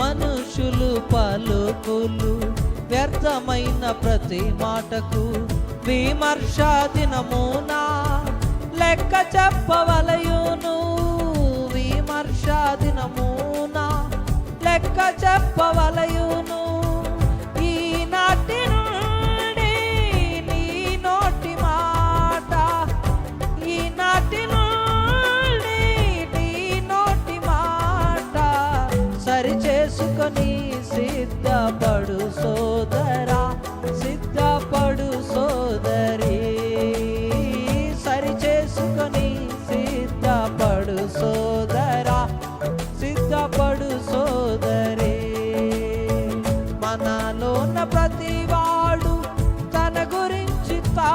మనుషులు పలుకులు వ్యర్థమైన ప్రతి మాటకు విమర్శ దినమునా లెక్క చెప్పవలయును విమర్శ దినమునా లెక్క చెప్పవలయును చేసుకొని సిద్ధపడు సోదరా సిద్ధపడు సోదరి. సరి చేసుకొని సిద్ధపడు సోదరా సిద్ధపడు సోదరి. మనలోన ప్రతివాడు తన గురించి తా